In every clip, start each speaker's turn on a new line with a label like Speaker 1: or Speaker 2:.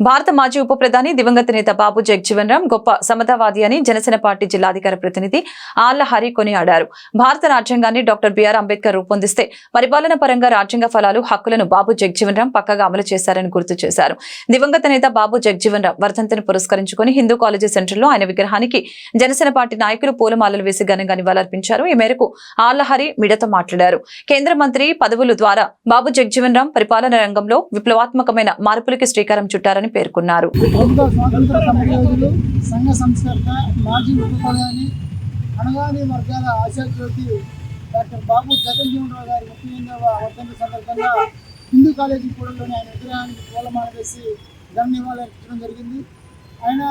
Speaker 1: భారత మాజీ ఉప ప్రధాని దివంగత నేత బాబు జగ్జీవన్ రామ్ గొప్ప సమతావాది అని జనసేన పార్టీ జిల్లాధికార ప్రతినిధి ఆళ్ళ హరి కొనియాడారు. భారత రాజ్యాంగాన్ని డాక్టర్ బిఆర్ అంబేద్కర్ రూపొందిస్తే పరిపాలన పరంగా రాజ్యాంగ ఫలాలు హక్కులను బాబు జగజీవన్ రామ్ పక్కగా అమలు చేశారని గుర్తు చేశారు. దివంగత నేత బాబు జగజీవన్ రామ్ వర్ధంతిని పురస్కరించుకుని హిందూ కాలేజీ సెంటర్లో ఆయన విగ్రహానికి జనసేన పార్టీ నాయకులు పూలమాలలు వేసి ఘనంగా నివాళులర్పించారు. ఈ మేరకు ఆళ్ళ హరి మీడియాతో మాట్లాడారు. కేంద్ర మంత్రి పదవుల ద్వారా బాబు జగ్జీవన్ రామ్ పరిపాలన రంగంలో విప్లవాత్మకమైన మార్పులకి శ్రీకారం చుట్టారని పేర్కొన్నారు.
Speaker 2: ప్రముఖ స్వాతంత్ర సంఘ సంస్కర్త మాజీ ఉప ప్రధాని అణగాని వర్గాల ఆశాజ్యోతి డాక్టర్ బాబు జగన్జీవనరావు గారి ముప్పై ఎనిమిదవ వర్ధంతి సందర్భంగా హిందూ కాలేజీ కూడలోని ఆయన విగ్రహానికి పూలమాల వేసి ఘన నివాళులర్పించడం జరిగింది. ఆయన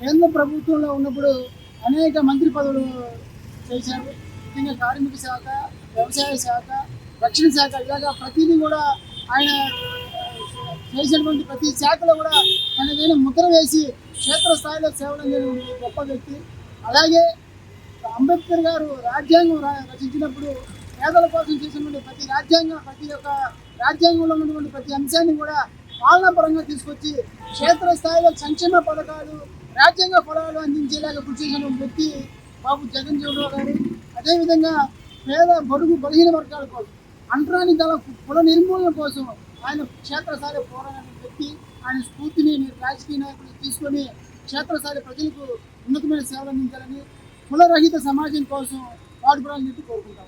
Speaker 2: కేంద్ర ప్రభుత్వంలో ఉన్నప్పుడు అనేక మంత్రి పదవులు చేశారు. ముఖ్యంగా కార్మిక శాఖ వ్యవసాయ శాఖ రక్షణ శాఖ ఇలాగా ప్రతిదీ కూడా ఆయన చేసినటువంటి ప్రతి శాఖలో కూడా తనదైన ముద్ర వేసి క్షేత్రస్థాయిలో సేవలు అందినటువంటి గొప్ప వ్యక్తి. అలాగే అంబేద్కర్ గారు రాజ్యాంగం రచించినప్పుడు పేదల కోసం చేసినటువంటి ప్రతి రాజ్యాంగం ప్రతి ఒక్క రాజ్యాంగంలో ఉన్నటువంటి ప్రతి అంశాన్ని కూడా పాలనాపరంగా తీసుకొచ్చి క్షేత్రస్థాయిలో సంక్షేమ పథకాలు రాజ్యాంగ ఫలాలు అందించేలాగా కృషి చేసిన వ్యక్తి బాబు జగన్జీవనరావు గారు. అదేవిధంగా పేద బడుగు బలహీన వర్గాల కోసం అంటరాని గల కుల నిర్మూలన కోసం ఆయన క్షేత్రస్థాయి పోరాడిన వ్యక్తి ఆయన స్ఫూర్తిని మీరు రాజకీయ నాయకులు తీసుకొని క్షేత్రస్థాయి ప్రజలకు ఉన్నతమైన సేవలు అందించాలని కులరహిత సమాజం కోసం పాటుపడాలని చెప్పి కోరుకుంటాం.